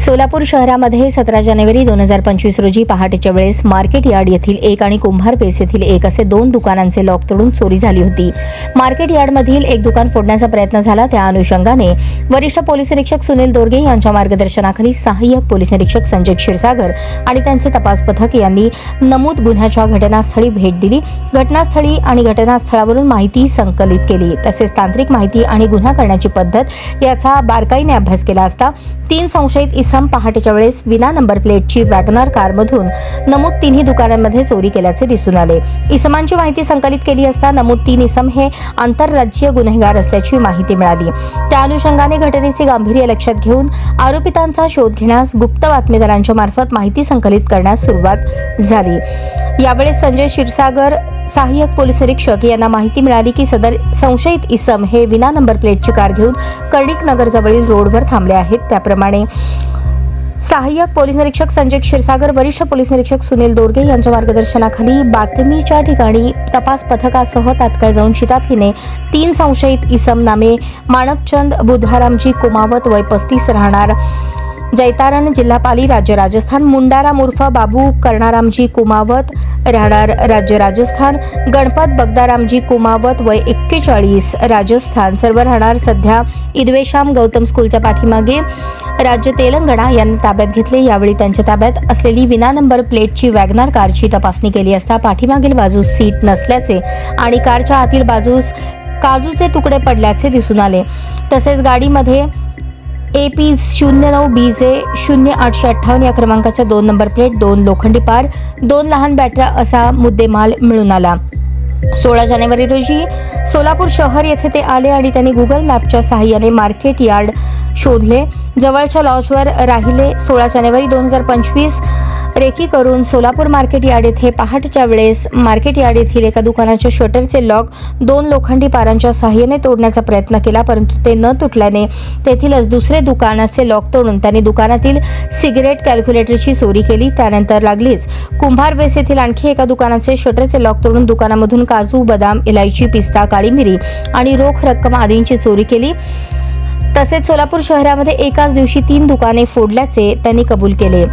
Solapur शहरामध्ये सतरा जानेवारी दोन हजार पंचवीस रोजी पहाटेच्या वेळेस मार्केट यार्ड येथील एक आणि कुंभार पेस येथील एक असे दोन दुकानांचे लॉक तोडून चोरी झाली होती. मार्केट यार्डमधील एक दुकान फोडण्याचा प्रयत्न झाला त्या अनुषंगाने वरिष्ठ पोलीस निरीक्षक सुनील दोरगे यांच्या मार्गदर्शनाखाली सहाय्यक पोलीस निरीक्षक संजय क्षीरसागर आणि त्यांचे तपास पथक यांनी नमूद गुन्ह्याच्या घटनास्थळी भेट दिली. घटनास्थळी आणि घटनास्थळावरून माहिती संकलित केली. तसेच तांत्रिक माहिती आणि गुन्हा करण्याची पद्धत याचा बारकाईने अभ्यास केला असता तीन संशयित इसम पहाटेच्या वेळेस विना नंबर प्लेटची वॅगनार कारमधून नमूद तिन्ही दुकानांमध्ये चोरी केल्याचे दिसून आले. इसमांची माहिती संकलित केली असता नमूद तीन इसम हे आंतरराज्यीय गुन्हेगार असल्याची माहिती मिळाली. त्या अनुषंगाने घटनेचे गांभीर्य लक्षात घेऊन आरोपितांचा शोध घेण्यास गुप्त बातमीदारांच्या मार्फत माहिती संकलित करण्यास सुरुवात झाली. यावेळेस संजय क्षीरसागर सहाय्यक पोलीस निरीक्षक यांना माहिती मिळाली की सदर संशयित इसम हे विना नंबर प्लेटची कार घेऊन कर्णिक नगर जवळील रोडवर थांबले आहेत. त्याप्रमाणे सहाय्यक पोलीस निरीक्षक संजय क्षीरसागर वरिष्ठ पोलीस निरीक्षक सुनील दोरगे यांच्या मार्गदर्शनाखाली बातमीच्या ठिकाणी तपास पथकासह तात्काळ जाऊन शिताफीने तीन संशयित इसम नामे माणकचंद बुधारामजी कुमावत वय पस्तीस राहणार. जैतारण जिल्हापाली राज्य राजस्थान मुंडारा मुर्फ बाबू कर्णारामजी कुमावत राहणार राज्य राजस्थान गणपत बगदारामजी कुमावत वय एक्केचाळीस राजस्थान. सर्व राहणार सध्या इदवेशाम गौतम स्कूलच्या पाठीमागे. राज्य तेलंगणा यांनी ताब्यात घेतले यावेळी त्यांच्या ताब्यात असलेली विना नंबर प्लेटची वॅगनार कारची तपासणी केली असता पाठीमागील बाजूस सीट नसल्याचे आणि कारच्या आतील बाजूस काजूचे तुकडे पडल्याचे दिसून आले. तसेच गाडीमध्ये ए पी शून्य नऊ बी जे शून्य आठशे अठ्ठावन्न या क्रमांकाच्या दोन नंबर प्लेट दोन लोखंडी पार दोन लहान बॅटरा असा मुद्देमाल मिळून आला. सोळा जानेवारी रोजी सोलापूर शहर येथे ते आले आणि त्यांनी गुगल मॅपच्या सहाय्याने मार्केट यार्ड शोधले. जवळच्या लॉजवर राहिले सोळा जानेवारी दोन हजार पंचवीस रेकी करून सोलापूर मार्केट यार्ड येथे पहाटच्या वेळेस मार्केट यार्ड येथील एका दुकानाच्या शटरचे लॉक दोन लोखंडी पारांच्या सहाय्याने तोडण्याचा प्रयत्न केला परंतु ते न तुटल्याने तेथीलच दुसरे दुकानाचे लॉक तोडून त्यांनी दुकानातील सिगरेट कॅल्क्युलेटरची चोरी केली. त्यानंतर लागलीच कुंभार बेस येथील आणखी एका दुकानाचे शटरचे लॉक तोडून दुकानामधून काजू बदाम इलायची पिस्ता काळी मिरी आणि रोख रक्कम आदींची चोरी केली. तसेच सोलापूर शहरामध्ये एकाच दिवशी तीन दुकाने फोडल्याचे त्यांनी कबूल केले.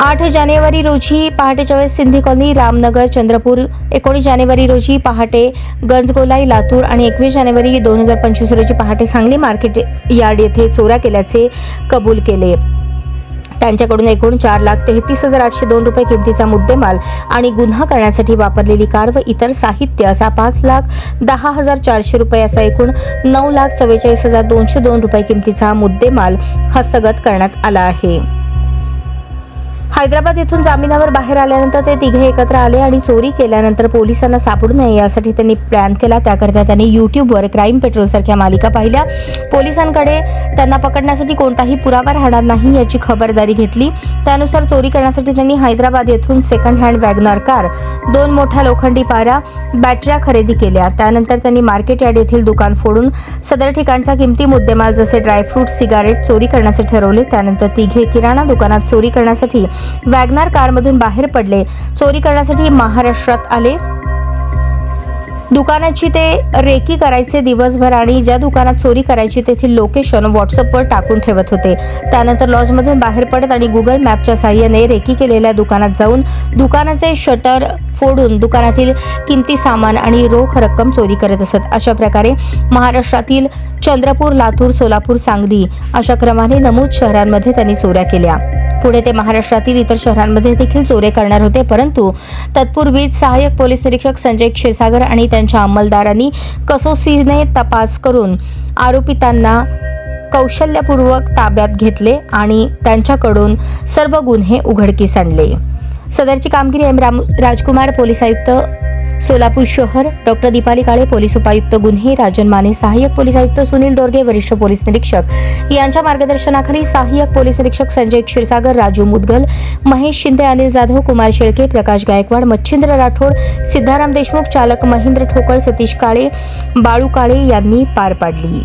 आठ जानेवारी रोजी पहाटेच्या वेळेस सिंधी कॉलनी रामनगर चंद्रपूर. एकोणीस जानेवारी रोजी पहाटे गंजगोलाई लातूर आणि एकवीस जानेवारी दोन हजार पंचवीस रोजी पहाटे सांगली मार्केट यार्ड येथे चोऱ्या केल्याचे कबूल केले. त्यांच्याकडून एकूण चार लाख तेहतीस हजार आठशे दोन रुपये किमतीचा मुद्देमाल आणि गुन्हा करण्यासाठी वापरलेली कार व इतर साहित्य असा पाच लाख दहा हजार चारशे रुपये असा एकूण नऊ लाख चव्वेचाळीस हजार दोनशे दोन रुपये किमतीचा मुद्देमाल हस्तगत करण्यात आला आहे. हैदराबाद येथून जामिनावर बाहेर आल्यानंतर ते तिघे एकत्र आले आणि चोरी केल्यानंतर पोलिसांना सापडू नये यासाठी त्यांनी प्लॅन केला. त्याकरिता त्यांनी युट्यूबवर क्राईम पेट्रोल सारख्या मालिका पाहिल्या. पोलिसांकडे त्यांना पकडण्यासाठी कोणताही पुरावा राहणार नाही याची खबरदारी घेतली. त्यानुसार चोरी करण्यासाठी त्यांनी हैदराबाद येथून सेकंड हँड वॅगनार कार दोन मोठ्या लोखंडी पारा बॅटऱ्या खरेदी केल्या. त्यानंतर त्यांनी मार्केट यार्ड येथील दुकान फोडून सदर ठिकाणचा किमती मुद्देमाल जसे ड्रायफ्रूट सिगारेट चोरी करण्याचे ठरवले. त्यानंतर तिघे किराणा दुकानात चोरी करण्यासाठी वॅगनार कारमधून बाहेर पडले. चोरी करण्यासाठी महाराष्ट्रात आले. दुकानाची ते रेकी करायचे दिवसभर आणि ज्या दुकानात चोरी करायची तेथील लोकेशन व्हॉट्सअपवर टाकून ठेवत होते. त्यानंतर लॉजमधून बाहेर पडत आणि गुगल मॅपच्या सहाय्याने रेकी केलेल्या दुकानात जाऊन दुकानाचे शटर फोडून दुकानातील किमती सामान आणि रोख रक्कम चोरी करत असत. अशा प्रकारे महाराष्ट्रातील चंद्रपूर लातूर सोलापूर सांगली अशा क्रमाने नमूद शहरांमध्ये त्यांनी चोऱ्या केल्या. पुढे ते महाराष्ट्रातील इतर शहरांमध्ये देखील चोरे करणार होते परंतु तत्पूर्वीच सहाय्यक पोलीस निरीक्षक संजय क्षीरसागर आणि त्यांच्या अंमलदारांनी कसोसीने तपास करून आरोपितांना कौशल्यपूर्वक ताब्यात घेतले आणि त्यांच्याकडून सर्व गुन्हे उघडकीस आणले. सदरची कामगिरी एम राम राजकुमार पोलीस आयुक्त सोलापूर शहर डॉक्टर दीपाली काळे पोलीस उपायुक्त गुन्हे राजन माने सहाय्यक पोलीस आयुक्त सुनील दोरगे वरिष्ठ पोलीस निरीक्षक. यांच्या मार्गदर्शनाखाली सहाय्यक पोलीस निरीक्षक संजय क्षीरसागर राजू मुदगल महेश शिंदे अनिल जाधव कुमार शेळके प्रकाश गायकवाड मच्छिंद्र राठोड सिद्धाराम देशमुख चालक महेंद्र ठोकळ सतीश काळे बाळू काळे यांनी पार पाडली.